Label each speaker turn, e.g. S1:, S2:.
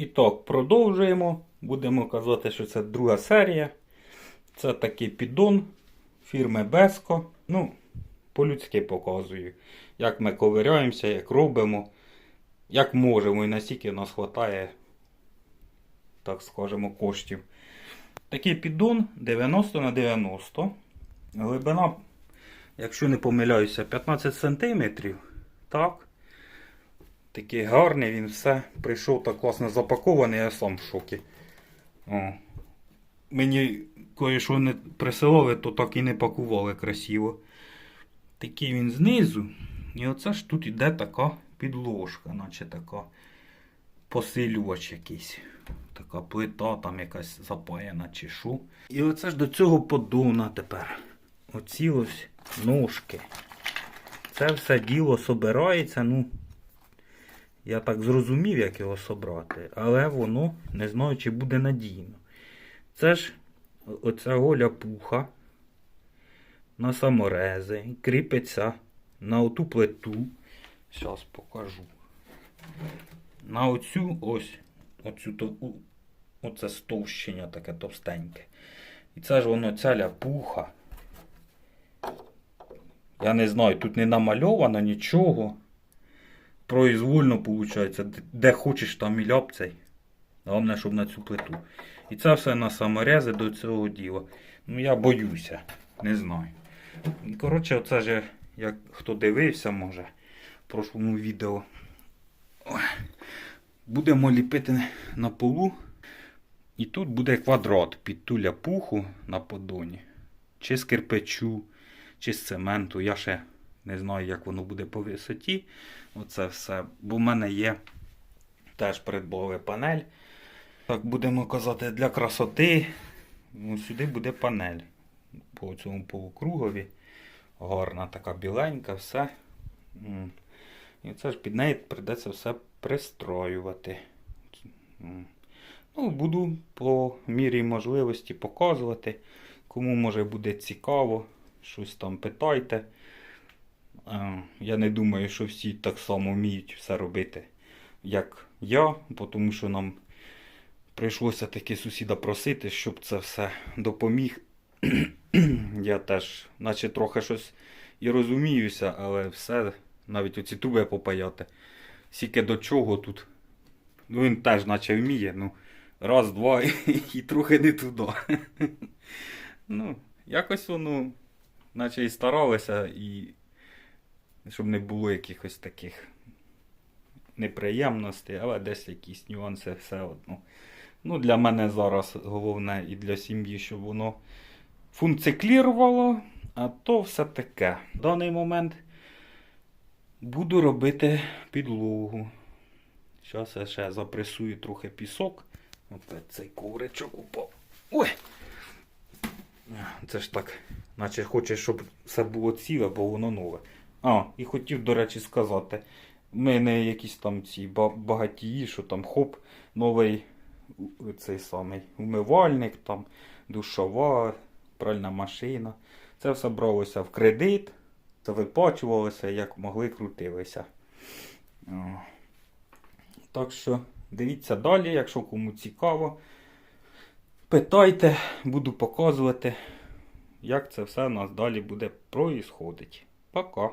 S1: І так, продовжуємо. Будемо казати, що це друга серія. Це такий піддон фірми Беско. Ну, по-людськи показую. Як ми ковиряємося, як робимо, як можемо і настільки нас вистачає, так скажемо, коштів. Такий піддон 90 на 90. Глибина, якщо не помиляюся, 15 см. Так. Такий гарний, він все прийшов так класно запакований, я сам в шокі. О. Мені кое-що не присилали, то так і не пакували красиво. Такий він знизу. І оце ж тут іде така підложка, наче така посилювач якийсь. Така плита там якась запаяна чи що. І оце ж до цього подона тепер. Оці ось ножки. Це все діло собирається, ну. Я так зрозумів, як його собрати, але воно не знаю, чи буде надійно. Це ж оця голя пуха на саморези, кріпиться на оту плиту. Зараз покажу. На оцю ось, оцю оце стовщення таке товстеньке. І це ж воно ця ляпуха. Я не знаю, тут не намальовано нічого произвольно виходить, де хочеш, там і ляп цей. Головне, щоб на цю плиту. І це все на саморези до цього діла. Ну я боюся, не знаю. Коротше, оце ж, як хто дивився, може, в прошлому відео. Будемо ліпити на полу. І тут буде квадрат під ту ляпуху на подоні. Чи з кирпичу, чи з цементу. Я ще не знаю, як воно буде по висоті. Оце все. Бо в мене є теж передбова панель. Так, будемо казати, для красоти. Ну, сюди буде панель. По цьому полукругові. Гарна така біленька, все. І це ж під неї прийдеться все пристроювати. Ну, буду по мірі можливості показувати. Кому може буде цікаво, щось там питайте. Е, Я не думаю, що всі так само вміють все робити, як я, тому що нам прийшлося таки сусіда просити, щоб це все допоміг. Я теж, наче трохи щось і розуміюся, але все, навіть оці труби попаяти. Сіки до чого тут. Ну він теж наче вміє, ну, раз, два і трохи не туди. Ну, якось воно, наче і старалися, і щоб не було якихось таких неприємностей, але десь якісь нюанси все одно. Ну, для мене зараз головне і для сім'ї, щоб воно функціклірувало, а то все таке. В даний момент буду робити підлогу. Зараз я ще запресую трохи пісок. Опять цей ковричок упав. Ой! Це ж так, наче хоче, щоб все було ціле, бо воно нове. А, і хотів, до речі, сказати. Ми не якісь там ці багатії, що там хоп, новий цей самий умивальник, там, душова, пральна машина. Це все бралося в кредит, це виплачувалося, як могли крутилися. Так що дивіться далі, якщо кому цікаво. Питайте, буду показувати, як це все у нас далі буде проїсходити. Пока.